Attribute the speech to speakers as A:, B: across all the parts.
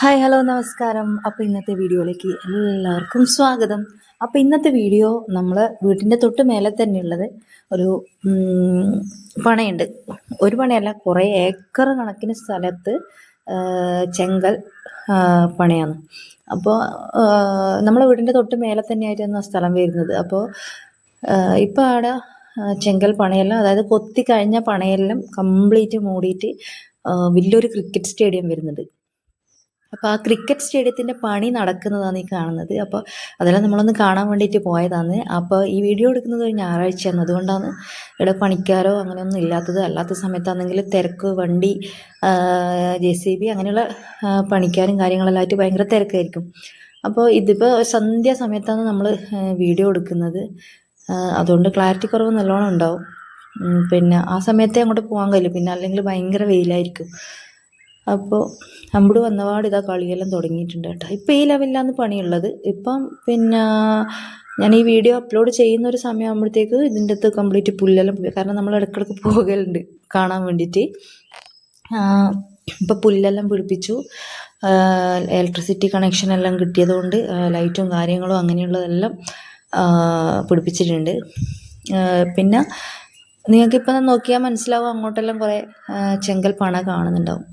A: Hi hello നമസ്കാരം. അപ്പോൾ ഇന്നത്തെ വീഡിയോയിലേക്ക് എല്ലാവർക്കും സ്വാഗതം. അപ്പോൾ ഇന്നത്തെ വീഡിയോ നമ്മൾ വീട്ടിന്റെ തൊട്ട് മേലെ തന്നെയുള്ളത് ഒരു പണയുണ്ട്. ഒരു പണയല്ല കുറേ ഏക്കർ കണക്കിന് സ്ഥലത്ത് ചെങ്കൽ പണയാണ്. അപ്പോൾ നമ്മളെ വീടിന്റെ തൊട്ട് മേലെ തന്നെയായിട്ടാണ് ആ സ്ഥലം വരുന്നത്. അപ്പോൾ ഇപ്പോൾ അവിടെ ആ, ചെങ്കൽ പണയെല്ലാം അതായത് കൊത്തി കഴിഞ്ഞ പണയെല്ലാം കംപ്ലീറ്റ് മൂടിയിട്ട് വലിയൊരു ക്രിക്കറ്റ് സ്റ്റേഡിയം വരുന്നുണ്ട്. അപ്പോൾ ആ ക്രിക്കറ്റ് സ്റ്റേഡിയത്തിന്റെ പണി നടക്കുന്നതാണ് ഈ കാണുന്നത്. അപ്പോൾ അതെല്ലാം നമ്മളൊന്ന് കാണാൻ വേണ്ടിയിട്ട് പോയതാണ്. അപ്പോൾ ഈ വീഡിയോ എടുക്കുന്നത് ഒരു ഞായറാഴ്ചയാണ് അതുകൊണ്ടാണ് ഇവിടെ പണിക്കാരോ അങ്ങനെയൊന്നും ഇല്ലാത്തത്. അല്ലാത്ത സമയത്താണെങ്കിൽ തിരക്ക് വണ്ടി ജെ സി ബി അങ്ങനെയുള്ള പണിക്കാരും കാര്യങ്ങളെല്ലാം ഭയങ്കര തിരക്കായിരിക്കും. അപ്പോൾ ഇതിപ്പോൾ സന്ധ്യ സമയത്താണ് നമ്മൾ വീഡിയോ എടുക്കുന്നത്. അതുകൊണ്ട് ക്ലാരിറ്റി കുറവ് നല്ലോണം ഉണ്ടാവും. പിന്നെ ആ സമയത്തെ അങ്ങോട്ട് പോകാൻ കഴിയില്ല. പിന്നെ അല്ലെങ്കിൽ ഭയങ്കര വെയിലായിരിക്കും. അപ്പോൾ അമ്പട് വന്നപാട് ഇതാ കളിയെല്ലാം തുടങ്ങിയിട്ടുണ്ട് കേട്ടോ. ഇപ്പം ഈ ലെവലിലാണ് പണിയുള്ളത്. ഇപ്പം പിന്നെ ഞാൻ ഈ വീഡിയോ അപ്ലോഡ് ചെയ്യുന്ന ഒരു സമയമാകുമ്പോഴത്തേക്ക് ഇതിന്റെ അകത്ത് കംപ്ലീറ്റ് പുല്ലെല്ലാം പോയി. കാരണം നമ്മൾ ഇടയ്ക്കിടയ്ക്ക് പോകലുണ്ട് കാണാൻ വേണ്ടിയിട്ട്. ഇപ്പം പുല്ലെല്ലാം പിടിപ്പിച്ചു. ഇലക്ട്രിസിറ്റി കണക്ഷൻ എല്ലാം കിട്ടിയതുകൊണ്ട് ലൈറ്റും കാര്യങ്ങളും അങ്ങനെയുള്ളതെല്ലാം പിടിപ്പിച്ചിട്ടുണ്ട്. പിന്നെ നിങ്ങൾക്കിപ്പം നോക്കിയാൽ മനസ്സിലാവും അങ്ങോട്ടെല്ലാം കുറേ ആ, ചെങ്കൽ പണ കാണുന്നുണ്ടാവും.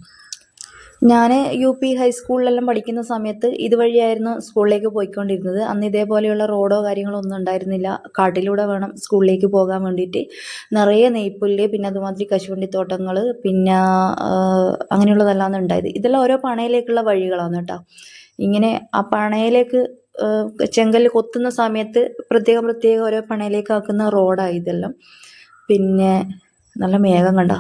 A: ഞാൻ യു പി ഹൈസ്കൂളിലെല്ലാം പഠിക്കുന്ന സമയത്ത് ഇതുവഴിയായിരുന്നു സ്കൂളിലേക്ക് പോയിക്കൊണ്ടിരുന്നത്. അന്ന് ഇതേപോലെയുള്ള റോഡോ കാര്യങ്ങളോ ഒന്നും ഉണ്ടായിരുന്നില്ല. കാട്ടിലൂടെ വേണം സ്കൂളിലേക്ക് പോകാൻ വേണ്ടിയിട്ട്. നിറയെ നെയ്പ്പുല്ല് പിന്നെ അതുമാതിരി കശുവണ്ടി തോട്ടങ്ങൾ പിന്നെ അങ്ങനെയുള്ളതെല്ലാം ഉണ്ടായത്. ഇതെല്ലാം ഓരോ പണയിലേക്കുള്ള വഴികളാണ് കേട്ടോ. ഇങ്ങനെ ആ പണയിലേക്ക് ചെങ്കൽ കൊത്തുന്ന സമയത്ത് പ്രത്യേകം പ്രത്യേകം ഓരോ പണയിലേക്ക് ആക്കുന്ന റോഡാണ് ഇതെല്ലാം. പിന്നെ നല്ല മേഘം കണ്ടോ?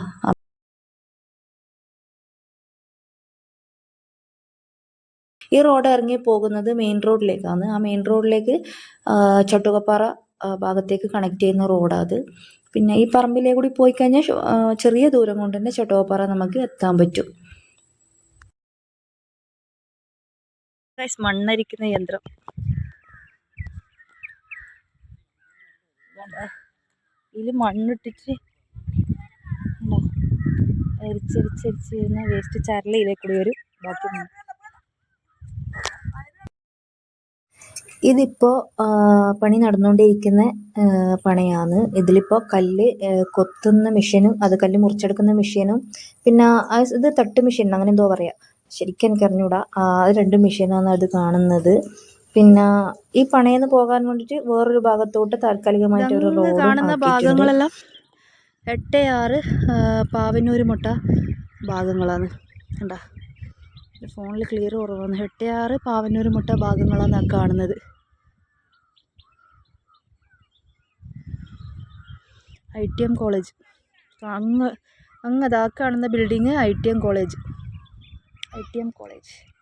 A: ഈ റോഡ് ഇറങ്ങി പോകുന്നത് മെയിൻ റോഡിലേക്കാണ് ആ മെയിൻ റോഡിലേക്ക് ചട്ടുകപ്പാറ ഭാഗത്തേക്ക് കണക്ട് ചെയ്യുന്ന റോഡാണ് അത്. പിന്നെ ഈ പറമ്പിലേ കൂടി പോയി കഴിഞ്ഞാൽ ചെറിയ ദൂരം കൊണ്ട് തന്നെ ചട്ടുകപ്പാറ നമുക്ക് എത്താൻ പറ്റും. മണ്ണരിക്കുന്ന യന്ത്രം. ഇതിൽ മണ്ണിട്ടിട്ട് എരിച്ചെരിച്ചെരിച്ച് വേസ്റ്റ് ചരലയിലേക്ക് കൂടി വരും. ബാക്കി ഇതിപ്പോൾ പണി നടന്നുകൊണ്ടിരിക്കുന്ന പണിയാണ്. ഇതിലിപ്പോൾ കല്ല് കൊത്തുന്ന മെഷീനും അത് കല്ല് മുറിച്ചെടുക്കുന്ന മെഷീനും പിന്നെ ഇത് തട്ട് മെഷീൻ അങ്ങനെ എന്തോ പറയാ. ശരിക്കും എനിക്ക് അറിഞ്ഞൂടാ. ആ, അത് രണ്ട് മെഷീനാണ് അത് കാണുന്നത്. പിന്നെ ഈ പണയെന്ന് പോകാൻ വേണ്ടിയിട്ട് വേറൊരു ഭാഗത്തോട്ട് താൽക്കാലികമായിട്ട് ഒരു റോഡ്
B: കാണുന്ന ഭാഗങ്ങളെല്ലാം എട്ട് ആറ് ആ, പാവന്നൂര് മുട്ട ഭാഗങ്ങളാണ്. കണ്ട? ഫോണിൽ ക്ലിയർ കുറവാണ് ഹെട്ടയാറ് പാവന്നൂർ മുട്ട ഭാഗങ്ങളാണ് കാണുന്നത്. I T M college. അങ്ങ് അങ്ങ് അതാ കാണുന്ന building I T M college. I T M college.